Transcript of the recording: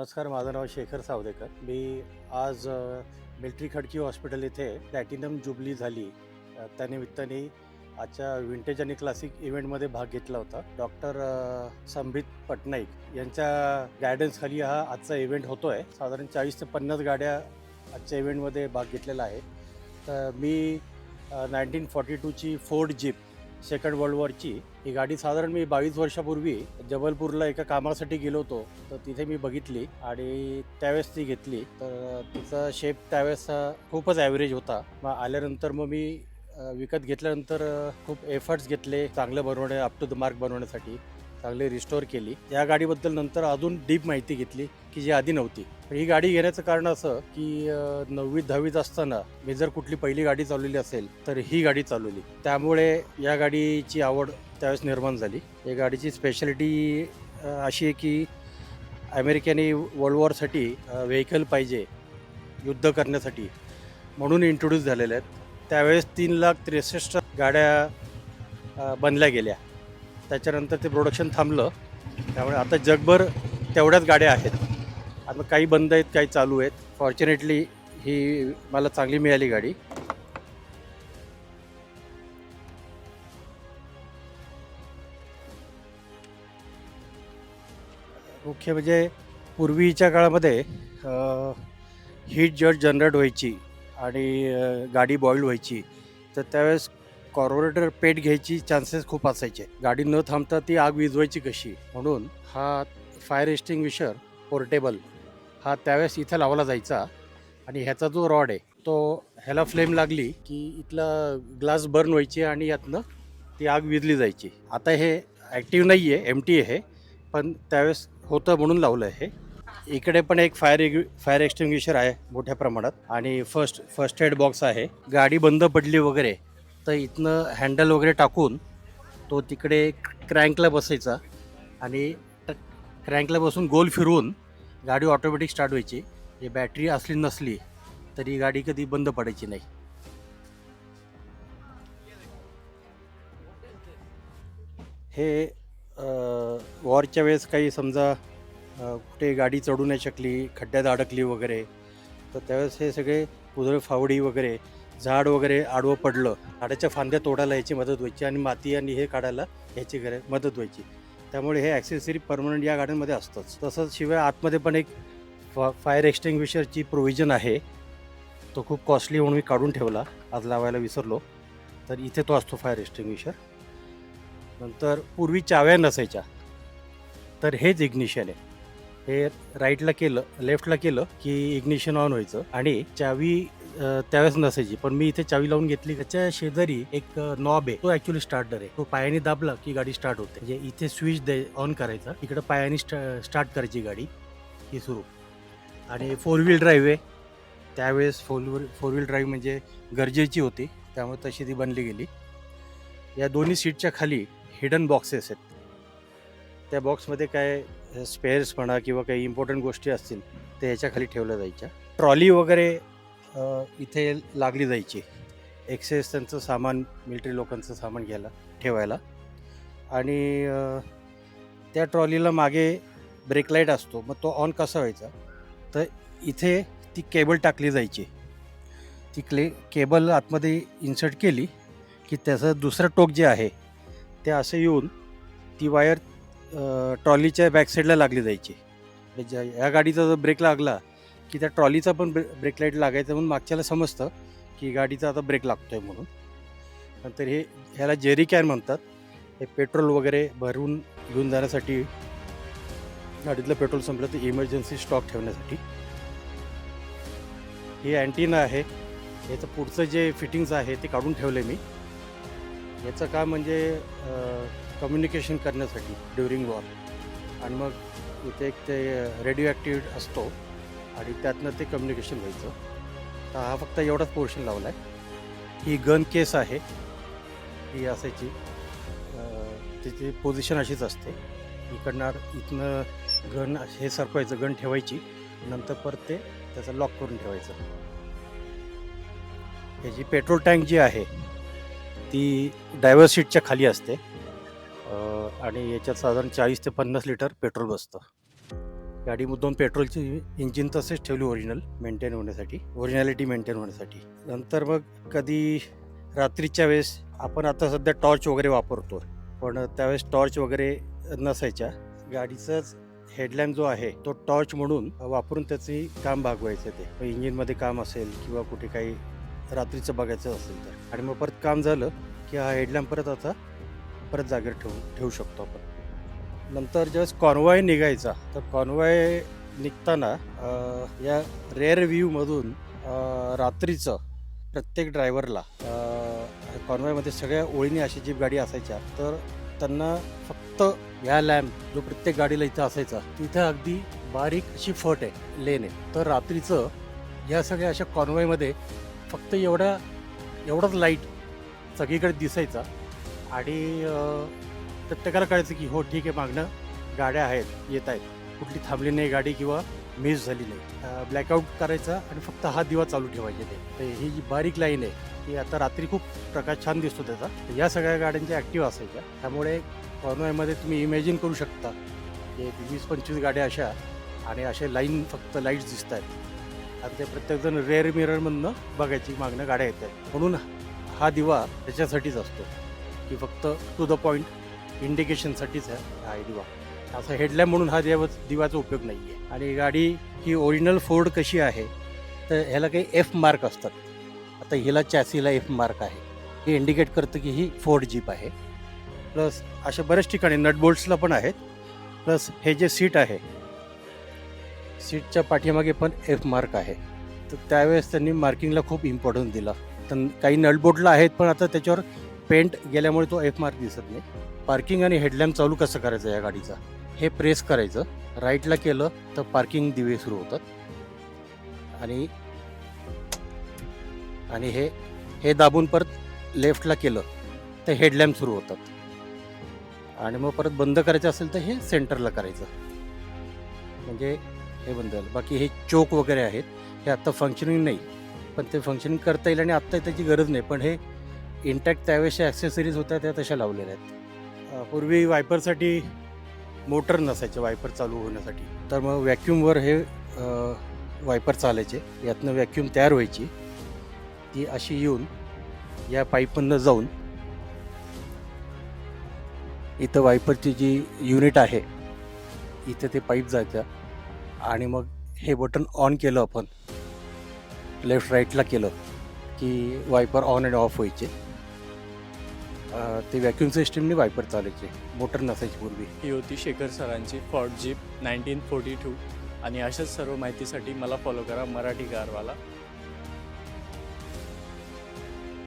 नमस्कार माझं नाव शेखर सावदेकर. मी आज मिल्ट्री खडकी हॉस्पिटल येथे प्लॅटिनम जुबली झाली. त्यानिमित्ताने आजच्या विंटेज आणि क्लासिक इव्हेंटमध्ये भाग घेतला होता. डॉक्टर संबित पटनाईक यांच्या गायडन्सखाली हा आजचा इव्हेंट होतो आहे साधारण चाळीस ते पन्नास गाड्या आजच्या इव्हेंटमध्ये भाग घेतलेला आहे. तर मी नाईन्टीन फॉर्टी टूची फोर्ड जीप सेकंड वर्ल्ड वॉरची ही गाडी साधारण मी बावीस वर्षापूर्वी जबलपूरला एका कामासाठी गेलो होतो. तर तिथे मी बघितली आणि त्यावेळेस ती घेतली. तर तिचा शेप त्यावेळेस खूपच ॲव्हरेज होता. मग आल्यानंतर मग मी विकत घेतल्यानंतर खूप एफर्ट्स घेतले चांगलं बनवणे अप टू द मार्क बनवण्यासाठी. चांगली रिस्टोअर केली. या गाडीबद्दल नंतर अजून डीप माहिती घेतली की जी आधी नव्हती. ही गाडी घेण्याचं कारण असं की नववीत दहावीत असताना मी जर कुठली पहिली गाडी चालवली असेल तर ही गाडी चालवली. त्यामुळे या गाडीची आवड त्यावेळेस निर्माण झाली. या गाडीची स्पेशालिटी अशी आहे की अमेरिकेने वर्ल्ड वॉरसाठी व्हेकल पाहिजे युद्ध करण्यासाठी म्हणून इंट्रोड्यूस झालेल्या आहेत. त्यावेळेस तीन लाख त्रेसष्ट गाड्या बनल्या गेल्या. त्याच्यानंतर ते प्रोडक्शन थांबलं. त्यामुळे आता जगभर तेवढ्याच गाड्या आहेत. आता काही बंद आहेत काही चालू आहेत. फॉर्च्युनेटली ही मला चांगली मिळाली गाडी. मुख्य म्हणजे पूर्वीच्या काळामध्ये हीट जट जनरेट व्हायची आणि गाडी बॉईल व्हायची. तर त्यावेळेस कॉर्पोरेटर पेट घ्यायची चान्सेस खूप असायचे. गाडी न थांबता ती आग विझवायची कशी? म्हणून हा फायर एक्स्टिंग्विशर पोर्टेबल हा त्यावेळेस इथं लावला जायचा. आणि ह्याचा जो रॉड आहे तो ह्याला फ्लेम लागली की इथला ग्लास बर्न व्हायची आणि यातनं ती आग विजली जायची. आता हे ॲक्टिव्ह नाही आहे एम टी आहे पण त्यावेळेस होतं म्हणून लावलं आहे इकडे पण एक फायर फायर एक्स्टिंग्विशर आहे मोठ्या प्रमाणात. आणि फर्स्ट फर्स्ट एड बॉक्स आहे. गाडी बंद पडली वगैरे तर इथनं हँडल वगैरे टाकून तो तिकडे क्रँकला बसायचा आणि क्रँकला बसून गोल फिरवून गाडी ऑटोमॅटिक स्टार्ट व्हायची. हे बॅटरी असली नसली तरी गाडी कधी बंद पडायची नाही. हे वॉरच्या वेळेस काही समजा कुठे गाडी चढू नाही शकली खड्ड्यात अडकली वगैरे तर त्यावेळेस हे सगळे उधळ फावडी वगैरे झाड वगैरे आडवं पडलं झाडाच्या फांद्या तोडायला याची मदत व्हायची आणि माती आणि हे काढायला याची गरज मदत व्हायची. त्यामुळे हे ॲक्सेसरी परमनंट या गाड्यांमध्ये असतंच. तसंच शिवाय आतमध्ये पण एक फा फायर एक्स्टिंग्विशरची प्रोव्हिजन आहे. तो खूप कॉस्टली म्हणून मी काढून ठेवला. आज लावायला विसरलो. तर इथे तो असतो फायर एक्स्टिंग्विशर नंतर पूर्वी चाव्या नसायच्या. तर हेच इग्निशन आहे. हे राईटला केलं लेफ्टला केलं की इग्निशन ऑन व्हायचं. आणि चावी त्यावेळेस नसायची. पण मी इथे चावी लावून घेतली. त्याच्या शेजारी एक नॉब आहे. तो ऍक्च्युली स्टार्टर आहे. तो पायाने दाबला की गाडी स्टार्ट होते. म्हणजे इथे स्विच दे ऑन करायचा. इकडे पायाने स्टार्ट करायची गाडी. ही सुरू. आणि फोर व्हील ड्राईव्ह आहे. त्यावेळेस four wheel four wheel drive म्हणजे गरजेची होती. त्यामुळे तशी ती बनली गेली. या दोन्ही सीटच्या खाली हिडन बॉक्सेस आहेत. त्या बॉक्समध्ये काय स्पेअर्स म्हणा किंवा काही इम्पॉर्टंट गोष्टी असतील ते ह्याच्या खाली ठेवल्या जायच्या. ट्रॉली वगैरे इथे लागली जायची. एक्सेस त्यांचं सामान मिलिटरी लोकांचं सामान घ्यायला ठेवायला. आणि त्या ट्रॉलीला मागे ब्रेक लाइट असतो. मग तो ऑन कसा व्हायचा? तर इथे ती केबल टाकली जायची. ती क्ले केबल आतमध्ये इन्सर्ट केली की त्याचं दुसरं टोक जे आहे ते असं येऊन ती वायर ट्रॉलीच्या बॅकसाईडला लागली जायची. म्हणजे या गाडीचा जर ब्रेक लागला की त्या ट्रॉलीचा पण ब्रे ब्रेक लाइट लागायचं म्हणून मागच्याला समजतं की गाडीचा आता ब्रेक लागतो आहे म्हणून. नंतर हे ह्याला जेरी कॅन म्हणतात. हे पेट्रोल वगैरे भरून घेऊन जाण्यासाठी गाडीतलं पेट्रोल संपलं तर इमर्जन्सी स्टॉक ठेवण्यासाठी. हे अँटीना आहे. याचं पुढचं जे फिटिंग्स आहे ते काढून ठेवले मी. याचं काय म्हणजे कम्युनिकेशन करण्यासाठी ड्युरिंग वॉर आणि मग इथे एक ते रेडिओ ॲक्टिव्ह असतो. आणि त्यातनं ते कम्युनिकेशन व्हायचं. तर हा फक्त एवढाच पोर्शन लावला आहे ही गन केस आहे. ही असायची. त्याची पोझिशन अशीच असते. इकडनं इथनं गन हे सरकवायचं गन ठेवायची. नंतर परत ते त्याचं लॉक करून ठेवायचं. ह्याची पेट्रोल टँक जी आहे ती डायव्हर सीटच्या खाली असते. आणि याच्यात साधारण चाळीस ते पन्नास लिटर पेट्रोल बसतं. गाडी मुद्दाम पेट्रोलची इंजिन तसेच ठेवली ओरिजिनल मेंटेन होण्यासाठी ओरिजिनॅलिटी मेंटेन होण्यासाठी. नंतर मग कधी रात्रीच्या वेळेस आपण आता सध्या टॉर्च वगैरे वापरतो पण त्यावेळेस टॉर्च वगैरे नसायच्या. गाडीचंच हेडलॅम्प जो आहे तो टॉर्च म्हणून वापरून त्याचे काम भागवायचं ते. इंजिनमध्ये काम असेल किंवा कुठे काही रात्रीचं बघायचं असेल तर. आणि मग परत काम झालं की हा हेडलॅम्प परत आता परत जागेवर ठेवू ठेवू शकतो आपण. नंतर ज्यावेळेस कॉन्वॉय निघायचा. तर कॉन्वॉय निघताना या रेअर व्ह्यूमधून रात्रीचं प्रत्येक ड्रायव्हरला कॉन्वॉयमध्ये सगळ्या ओळीने अशी जीप गाडी असायच्या तर त्यांना फक्त ह्या लॅम्प जो प्रत्येक गाडीला इथं असायचा तिथं अगदी बारीक अशी फट आहे लेन आहे. तर रात्रीचं या सगळ्या अशा कॉन्वॉयमध्ये फक्त एवढ्या एवढंच लाइट सगळीकडे दिसायचा. आणि प्रत्येकाला कळायचं की हो ठीक आहे मागणं गाड्या आहेत येत आहेत. कुठली थांबली नाही गाडी किंवा मिस झाली नाही. ब्लॅकआउट करायचा आणि फक्त हा दिवा चालू ठेवायचे ते. तर ही जी बारीक लाईन आहे ती आता रात्री खूप प्रकाश छान दिसतो त्याचा. या सगळ्या गाड्यांच्या ॲक्टिव्ह असायच्या. त्यामुळे कॉन्वॉयमध्ये तुम्ही इमॅजिन करू शकता की एक वीस पंचवीस गाड्या अशा आणि असे लाईन फक्त लाईट्स दिसत आहेत. आणि ते प्रत्येकजण रेअर मिररमधनं बघायची मागणं गाड्या येत आहेत. म्हणून हा दिवा त्याच्यासाठीच असतो की फक्त टू द पॉईंट इंडिकेशनसाठीच आहे हा दिवा असं हेडलॅम्प म्हणून हा दिवा दिवाचा उपयोग नाही आहे आणि गाडी ही ओरिजिनल फोर्ड कशी आहे तर ह्याला काही एफ मार्क असतात. आता हिला चॅसीला एफ मार्क आहे. हे इंडिकेट करतं की ही फोर्ड जीप आहे. प्लस अशा बऱ्याच ठिकाणी नटबोल्ट्सला पण आहेत. प्लस हे जे सीट आहे सीटच्या पाठीमागे पण एफ मार्क आहे. तर त्यावेळेस त्यांनी मार्किंगला खूप इम्पॉर्टन्स दिला. तर काही नटबोल्टला आहेत पण आता त्याच्यावर पेंट गेल्यामुळे तो एफ मार्क दिसत नाही. पार्किंग आणि हेडलॅम्प चालू कसं करायचं या गाडीचा? हे प्रेस करायचं. राईटला केलं तर पार्किंग दिवे सुरू होतात. आणि आणि हे हे दाबून परत लेफ्टला केलं तर हेडलॅम्प सुरू होतात. आणि मग परत बंद करायचं असेल तर हे सेंटरला करायचं. म्हणजे हे बंद झालं. बाकी हे चोक वगैरे आहेत. हे आत्ता फंक्शनिंग नाही. पण ते फंक्शनिंग करता येईल आणि आत्ता त्याची गरज नाही. पण हे इंटॅक्ट त्यावेळेसच्या ॲक्सेसरीज होत्या त्या तशा लावलेल्या आहेत. पूर्वी वायपरसाठी मोटर नसायचे वायपर चालू होण्यासाठी. तर मग व्हॅक्यूमवर हे वायपर चालायचे. यातनं व्हॅक्यूम तयार व्हायची. ती अशी येऊन या पाईपमधनं जाऊन इथं वायपरची जी युनिट आहे इथं ते पाईप जायचं आणि मग हे बटन ऑन केलं आपण लेफ्ट राईटला केलं की वायपर ऑन अँड ऑफ व्हायचे. ते व्हॅक्युम सिस्टीमने वायपर चालायचे मोटर नसायची पूर्वी. ही होती शेखर सरांची Ford jeep nineteen forty two आणि अशाच सर्व माहितीसाठी मला फॉलो करा मराठी कारवाला